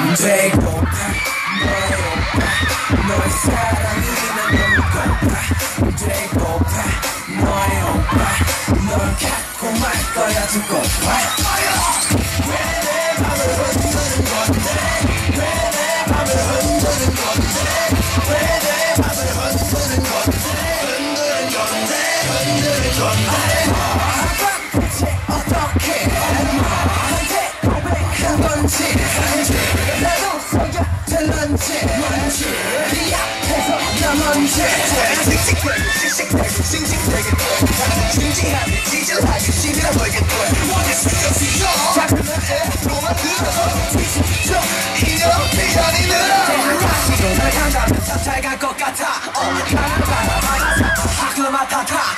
되고파 너의 오빠 너의 사랑이 난 너무 고파 되고파 너의 오빠 널 갖고 말 거야 두고파 왜내 맘을 흔드는 건데 왜내 맘을 흔드는 건데 왜내 맘을 흔드는 건데 흔드는 건데 흔드는 건데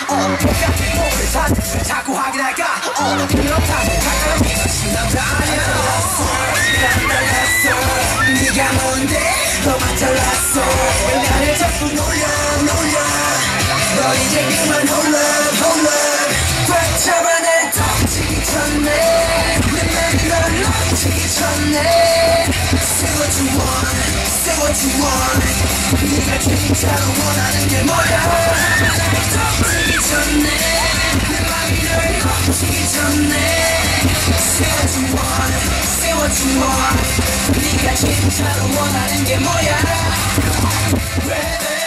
어 자꾸 확인할까? 어 그렇다면 놀려 놀려 너 이제 그만 홀라 홀라 꽉 잡아 날 덮치기 전에 내 맘이 널 놓치기 전에 Say what you 네가 진짜로 원하는 게 뭐야 덮치기 전에 내 맘이 널 놓치기 전에 Say what you want Say what you want 네가 진짜로 원하는 게 뭐야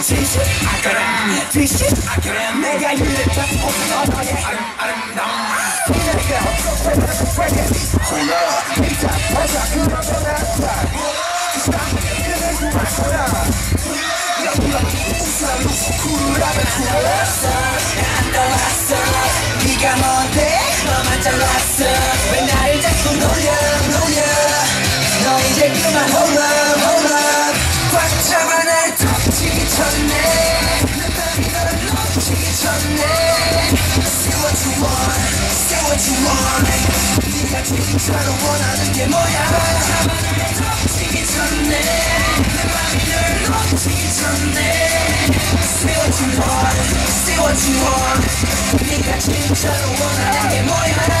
바람 진실 아까람 뒤실 아까람 내가 이랬던 모든 너의 아름 아름다움 진짜로 원하는 게 뭐야 날 덮치기 전에 내 맘이 널 놓치기 전에 Say what you what you want 네가 진짜로 원하는 게 뭐야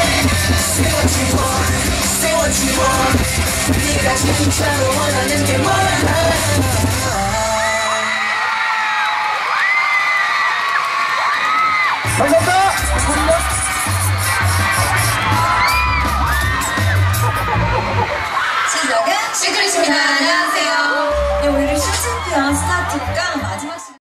네가 진짜로 원하는 게 뭐야 신나는 시크릿입니다. 안녕하세요. 네, 스타트가 마지막 시간.